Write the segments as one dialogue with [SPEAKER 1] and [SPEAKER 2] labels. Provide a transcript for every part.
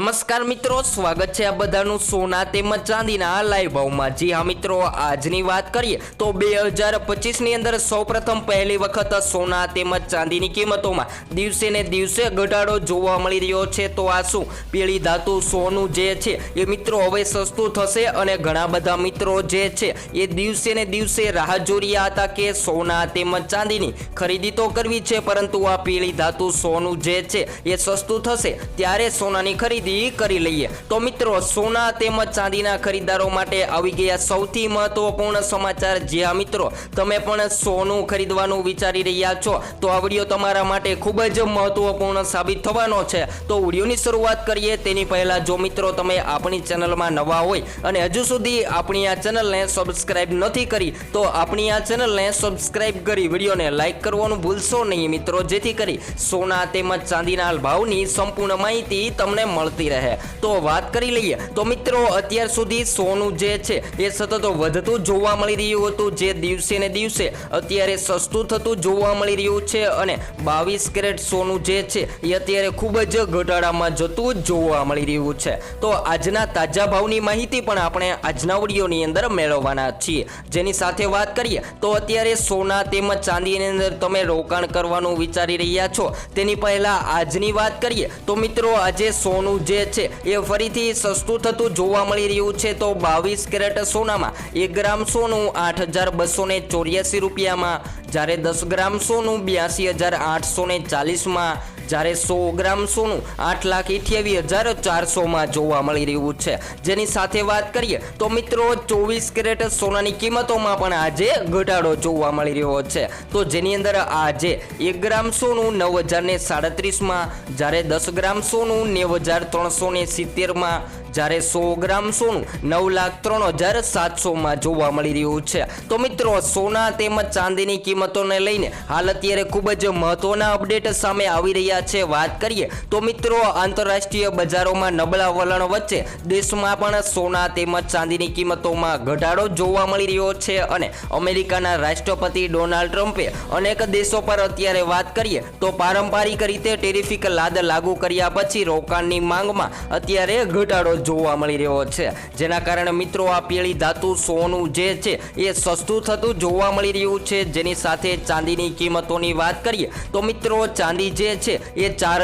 [SPEAKER 1] નમસ્કાર મિત્રો, સ્વાગત છે આ બધાનું સોના તેમજ ચાંદીના લાઈવ ભાવમાં. જી હા મિત્રો, આજની વાત કરીએ તો બે હજાર પચીસની અંદર સૌપ્રથમ પહેલી વખત સોના તેમજ ચાંદીની કિંમતોમાં દિવસે ને દિવસે ઘટાડો જોવા મળી રહ્યો છે. તો આ શું? પીળી ધાતુ સોનું જે છે એ મિત્રો હવે સસ્તું થશે અને ઘણા બધા મિત્રો જે છે એ દિવસે ને દિવસે રાહ જોઈ રહ્યા હતા કે સોના તેમજ ચાંદીની ખરીદી તો કરવી છે, પરંતુ આ પીળી ધાતુ સોનું જે છે એ સસ્તું થશે, ત્યારે સોનાની ખરીદી કરી લઈએ. તો મિત્રો, સોના તેમજ ચાંદીના ખરીદદારો માટે આવી ગયા સૌથી મહત્વપૂર્ણ સમાચાર જ્યાં મિત્રો, તમે પણ સોનું ખરીદવાનું વિચારી રહ્યા છો, તો આ વીડિયો તમારા માટે ખૂબ જ મહત્વપૂર્ણ સાબિત થવાનો છે. તો વિડીયોની શરૂઆત કરીએ. તેની પહેલાં જો મિત્રો, તમે આપણી ચેનલમાં નવા હોય અને હજુ સુધી આપણી આ ચેનલને સબસ્ક્રાઇબ નથી કરી, તો આપણી આ ચેનલને સબસ્ક્રાઇબ કરી વિડીયોને લાઇક કરવાનું ભૂલશો નહીં મિત્રો. જેથી કરી સોના તેમજ ચાંદીના ભાવની સંપૂર્ણ માહિતી તમને મળતી રહે. તો વાત કરી લઈએ. તો મિત્રો, અત્યાર સુધી સોનું જે છે, એ સતત વધતું જોવા મળી રહ્યું હતું જે દિવસે ને દિવસે. અત્યારે સસ્તું થતું જોવા મળી રહ્યું છે અને બાવીસ કેરેટ સોનું જે છે, એ અત્યારે ખૂબ જ ઘટાડામાં જતું જોવા મળી રહ્યું છે. તો આજના તાજા ભાવની માહિતી પણ આપણે આજના ઓડિયોની અંદર મેળવવાના છીએ. જેની સાથે વાત કરીએ, તો અત્યારે સોના તેમજ ચાંદીની અંદર તમે રોકાણ કરવાનું વિચારી રહ્યા છો. તેની પહેલા આજની વાત કરીએ. તો મિત્રો, આજે સોનું જે છે, એ ફરીથી સસ્તું થતું જોવા મળી રહ્યું છે. તો બાવીસ કેરેટ સોનામાં એક ગ્રામ સોનું આઠ હજાર બસો ને ચોર્યાસી રૂપિયામાં, જ્યારે દસ ગ્રામ સોનું બ્યાસી હજાર આઠસો ને ચાલીસમાં જ્યારે સો ગ્રામ સોનું આઠ લાખ અઠ્યાવીસ હજાર ચારસોમાં જોવા મળી રહ્યું છે. જેની સાથે વાત કરીએ તો મિત્રો, ચોવીસ કેરેટ સોનાની કિંમતોમાં પણ આજે ઘટાડો જોવા મળી રહ્યો છે. તો જેની અંદર આજે એક ગ્રામ સોનું નવ હજાર ને સાડત્રીસમાં, જ્યારે દસ ગ્રામ સોનું નેવ હજાર ત્રણસો સિત્તેરમાં જ્યારે સો ગ્રામ સોનું નવ લાખ ત્રણ હજાર સાતસોમાં જોવા મળી રહ્યું છે. તો મિત્રો, સોના તેમજ ચાંદીની કિંમતોને લઈને હાલ અત્યારે ખૂબ જ મહત્વના અપડેટ સામે આવી રહ્યા છે. વાત કરીએ તો મિત્રો, આંતરરાષ્ટ્રીય બજારોમાં નબળા વલણ વચ્ચે દેશમાં પણ સોના તેમજ ચાંદીની કિંમતોમાં ઘટાડો જોવા મળી રહ્યો છે અને અમેરિકાના રાષ્ટ્રપતિ ડોનાલ્ડ ટ્રમ્પે અનેક દેશો પર અત્યારે વાત કરીએ તો પારંપરિક રીતે ટેરિફિક લાદ લાગુ કર્યા પછી રોકાણની માંગમાં અત્યારે ઘટાડો જોવા મળી રહ્યો છે. જેના કારણે મિત્રો, આ પીળી ધાતુ સોનું જે છે, એ સસ્તું થતું જોવા મળી રહ્યું છે. જેની સાથે ચાંદીની કિંમતોની વાત કરીએ, તો મિત્રો, ચાંદી જે છે, એ ચાર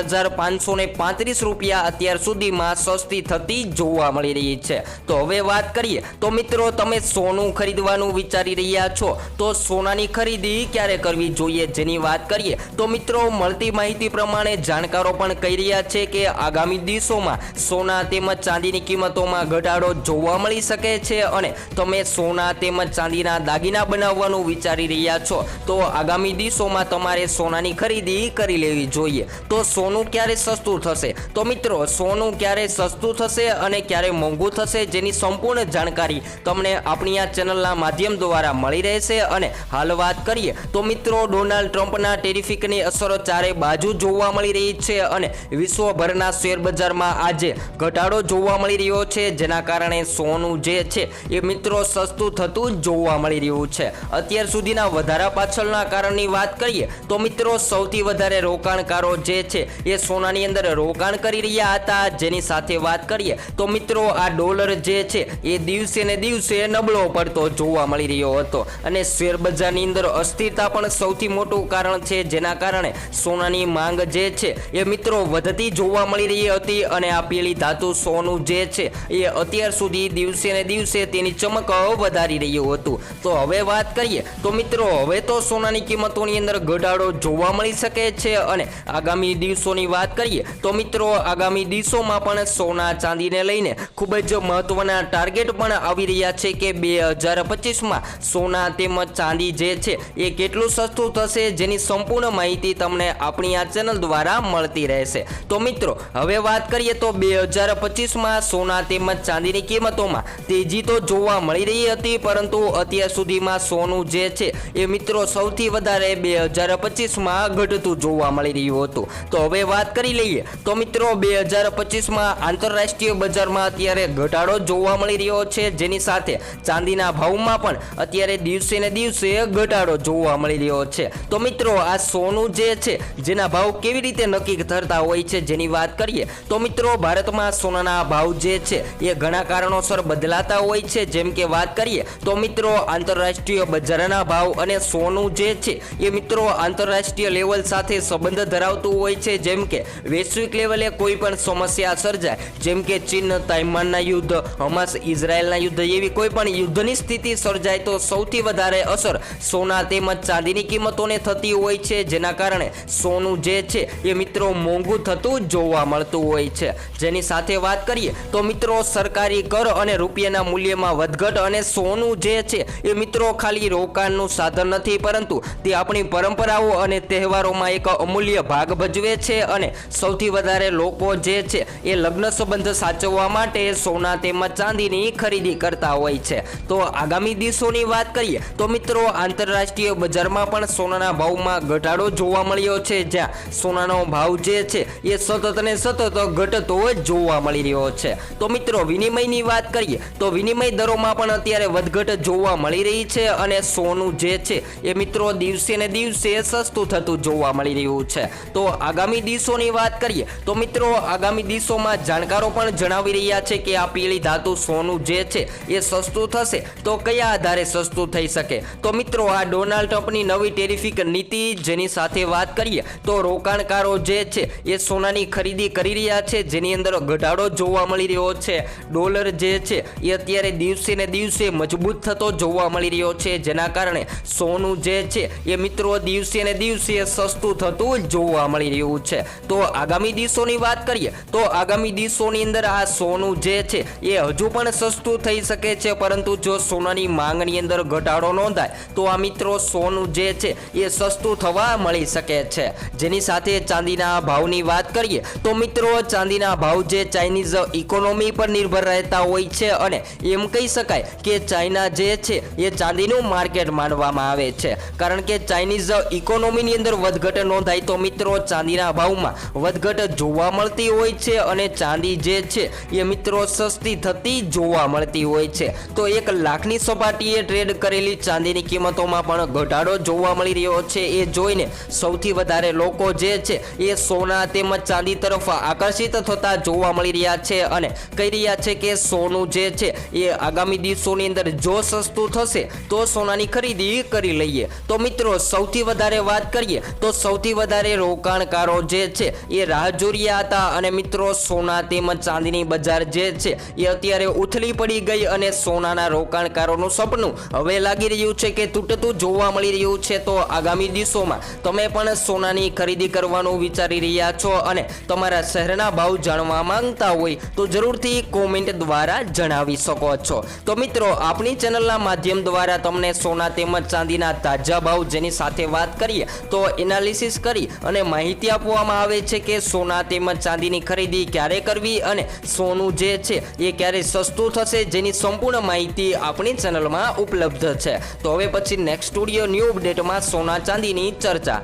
[SPEAKER 1] રૂપિયા અત્યાર સુધીમાં સસ્તી થતી જોવા મળી રહી છે. તો હવે વાત કરીએ, તો મિત્રો, તમે સોનું ખરીદવાનું વિચારી રહ્યા છો, તો સોનાની ખરીદી ક્યારે કરવી જોઈએ જેની વાત કરીએ, તો મિત્રો, મળતી માહિતી પ્રમાણે જાણકારો પણ કહી રહ્યા છે કે આગામી દિવસોમાં સોના તેમજ ચાંદીની કિંમતોમાં ઘટાડો જોવા મળી શકે છે અને તમે સોના તેમજ ચાંદીના દાગીના બનાવવાનું વિચારી રહ્યા છો, તો આગામી દિવસોમાં તમારે સોનાની ખરીદી કરી લેવી જોઈએ. તો સોનું ક્યારે સસ્તું થશે? તો મિત્રો, સોનું ક્યારે સસ્તું થશે અને ક્યારે મોંઘું થશે જેની સંપૂર્ણ જાણકારી તમને આપણી આ ચેનલના માધ્યમ દ્વારા મળી રહેશે અને હાલ વાત કરીએ, તો મિત્રો, ડોનાલ્ડ ટ્રમ્પના ટેરિફિકની અસરો ચારે બાજુ જોવા મળી રહી છે અને વિશ્વભરના શેર બજારમાં આજે ઘટાડો જોવા મળી રહ્યો છે, જેના કારણે સોનું જે છે એ મિત્રો સસ્તું થતું જોવા મળી રહ્યું છે. અત્યાર સુધીના વધારા પાછળના કારણની વાત કરીએ, તો મિત્રો સૌથી વધારે રોકાણકારો જે છે એ સોનાની અંદર રોકાણ કરી રહ્યા હતા. જેની સાથે વાત કરીએ, તો મિત્રો આ ડોલર જે છે એ દિવસે ને દિવસે નબળો પડતો જોવા મળી રહ્યો હતો. અને શેર બજારની અંદર અસ્થિરતા પણ સૌથી મોટું કારણ છે, જેના કારણે સોનાની માંગ જે છે એ મિત્રો વધતી જોવા મળી રહી હતી. અને આ પેલી ધાતુ સોનું જે છે એ અત્યાર સુધી દિવસે ને દિવસે તેની ચમક વધારી રહ્યું હતું. તો હવે વાત કરીએ, તો મિત્રો, હવે તો સોનાની કિંમતોની અંદર ઘટાડો જોવા મળી શકે છે અને આગામી દિવસોની વાત કરીએ, તો મિત્રો, આગામી દિવસોમાં પણ સોના ચાંદીને લઈને ખૂબ જ મહત્વના ટાર્ગેટ પણ આવી રહ્યા છે કે બે હજાર પચીસમાં સોના તેમજ ચાંદી જે છે એ કેટલું સસ્તું થશે જેની સંપૂર્ણ માહિતી તમને આપણી આ ચેનલ દ્વારા મળતી રહેશે. તો મિત્રો, હવે વાત કરીએ તો બે હજાર પચીસમાં સોના તેમજ ચાંદીની કિંમતોમાં તેજી તો જોવા મળી રહી હતી, પરંતુ અત્યાર સુધીમાં સોનું જે છે એ મિત્રો સૌથી વધારે બે હજાર પચીસમાં ઘટતું જોવા મળી રહ્યું હતું. તો હવે વાત કરી લઈએ, તો મિત્રો બે હજાર પચીસમાં આંતરરાષ્ટ્રીય બજારમાં અત્યારે ઘટાડો જોવા મળી રહ્યો છે. જેની સાથે ચાંદીના ભાવમાં પણ અત્યારે દિવસે ને દિવસે ઘટાડો જોવા મળી રહ્યો છે. તો મિત્રો આ સોનું જે છે, જેના ભાવ કેવી રીતે નક્કી થતા હોય છે, જેની વાત કરીએ, તો મિત્રો ભારતમાં સોનાના ભાવ જે છે, એ ઘણા કારણોસર બદલાતા હોય છે. જેમ કે વાત કરીએ, તો મિત્રો, આંતરરાષ્ટ્રીય બજારના ભાવ અને સોનું જે છે, એ મિત્રો, આંતરરાષ્ટ્રીય લેવલ સાથે સંબંધ ધરાવતું હોય છે. જેમ કે, વૈશ્વિક લેવલે કોઈ પણ સમસ્યા સર્જાય. જેમ કે, ચીન તાઇમાનના યુદ્ધ, હમાસ, ઇઝરાયલના યુદ્ધ એવી કોઈ પણ યુદ્ધની સ્થિતિ સર્જાય તો સૌથી વધારે અસર સોના તેમજ ચાંદીની કિંમતોને થતી હોય છે. જેના કારણે સોનું જે છે, એ મિત્રો મોંઘું થતું જોવા મળતું હોય છે. જેની સાથે વાત કરીએ તો મિત્રો, સરકારી કર અને રૂપિયાના મૂલ્યમાં વધઘટ અને સોનું જે છે, એ મિત્રો, ખાલી રોકાણનું સાધન નથી, પરંતુ તે આપણી પરંપરાઓ અને તહેવારોમાં એક અમૂલ્ય ભાગ ભજવે છે અને સૌથી વધારે લોકો જે છે, એ લગ્ન સંબંધ સાચવવા માટે સોના તેમજ ચાંદીની ખરીદી કરતા હોય છે. તો આગામી દિવસોની વાત કરીએ, તો મિત્રો, આંતરરાષ્ટ્રીય બજારમાં પણ સોનાના ભાવમાં ઘટાડો જોવા મળ્યો છે. જ્યાં સોનાનો ભાવ જે છે, એ સતત ને સતત ઘટતો જ જોવા મળી રહ્યો છે. તો મિત્રો, વિનિમયની વાત કરીએ, તો વિનિમય દરોમાં પણ અત્યારે વધઘટ જોવા મળી રહી છે અને સોનું જે છે એ મિત્રો દિવસે ને દિવસે સસ્તું થતું જોવા મળી રહ્યું છે. તો આગામી દિવસોની વાત કરીએ, તો મિત્રો, આગામી દિવસોમાં જાણકારો પણ જણાવી રહ્યા છે કે આ પીળી ધાતુ સોનું જે છે એ સસ્તું થશે. તો કયા આધારે સસ્તું થઈ શકે? તો મિત્રો, આ ડોનાલ્ડ ટ્રમ્પની નવી ટેરિફિક નીતિ જેની સાથે વાત કરીએ, તો રોકાણકારો જે છે એ સોનાની ખરીદી કરી રહ્યા છે. જેની અંદર ઘટાડો જોવા મળી રહ્યો છે. ડોલર જે છે, એ અત્યારે દિવસે ને દિવસે મજબૂત થતો જોવા મળી રહ્યો છે. જેના કારણે સોનું જે છે, એ મિત્રો દિવસે ને દિવસે સસ્તું થતું જોવા મળી રહ્યું છે. તો આગામી દિવસોની વાત કરીએ, તો આગામી દિવસોની અંદર આ સોનું જે છે, એ હજુ પણ સસ્તું થઈ શકે છે. પરંતુ જો સોનાની માંગની અંદર ઘટાડો નોંધાય, તો આ મિત્રો સોનું જે છે, એ સસ્તું થવા મળી શકે છે. જેની સાથે ચાંદીના ભાવની વાત કરીએ, તો મિત્રો ચાંદીના ભાવ જે ચાઇનીઝ ઇકોનોમી પર નિર્ભર રહેતા હોય છે અને એમ કહી શકાય કે ચાઇના જે છે એ ચાંદીનું માર્કેટ માનવામાં આવે છે. કારણ કે ચાઇનીઝ ઇકોનોમીની અંદર વધઘટ નોંધાય તો મિત્રો ચાંદીના ભાવમાં વધઘટ જોવા મળતી હોય છે અને ચાંદી જે છે એ મિત્રો સસ્તી થતી જોવા મળતી હોય છે. તો એક લાખની સપાટીએ ટ્રેડ કરેલી ચાંદીની કિંમતોમાં પણ ઘટાડો જોવા મળી રહ્યો છે. એ જોઈને સૌથી વધારે લોકો જે છે એ સોના તેમજ ચાંદી તરફ આકર્ષિત થતા જોવા મળી રહ્યા છે અને કહી રહ્યા છે કે સોનું જે છે એ આગામી દિવસોની અંદર જો સસ્તું થશે, તો સોનાની ખરીદી કરી લઈએ. તો મિત્રો, સૌથી વધારે વાત કરીએ, તો સૌથી વધારે રોકાણકારો જે છે એ રાહ જોઈ હતા અને મિત્રો, સોના તેમજ ચાંદીની બજાર જે છે એ અત્યારે ઉથલી પડી ગઈ અને સોનાના રોકાણકારોનું સપનું હવે લાગી રહ્યું છે કે તૂટતું જોવા મળી રહ્યું છે. તો આગામી દિવસોમાં તમે પણ સોનાની ખરીદી કરવાનું વિચારી રહ્યા છો અને તમારા શહેરના ભાવ જાણવા માંગતા હોય તો જરૂરથી કોમેન્ટ દ્વારા જણાવી શકો છો. તો મિત્રો, આપણી ચેનલના માધ્યમ દ્વારા તમને સોના તેમજ ચાંદીના તાજા ભાવ જેની સાથે વાત કરીએ, તો એનાલિસિસ કરી અને માહિતી આપવામાં આવે છે કે સોના તેમજ ચાંદીની ખરીદી ક્યારે કરવી અને સોનું જે છે એ ક્યારે સસ્તું થશે જેની સંપૂર્ણ માહિતી આપણી ચેનલમાં ઉપલબ્ધ છે. તો હવે પછી નેક્સ્ટ સ્ટુડિયો ન્યૂ અપડેટમાં સોના ચાંદીની ચર્ચા.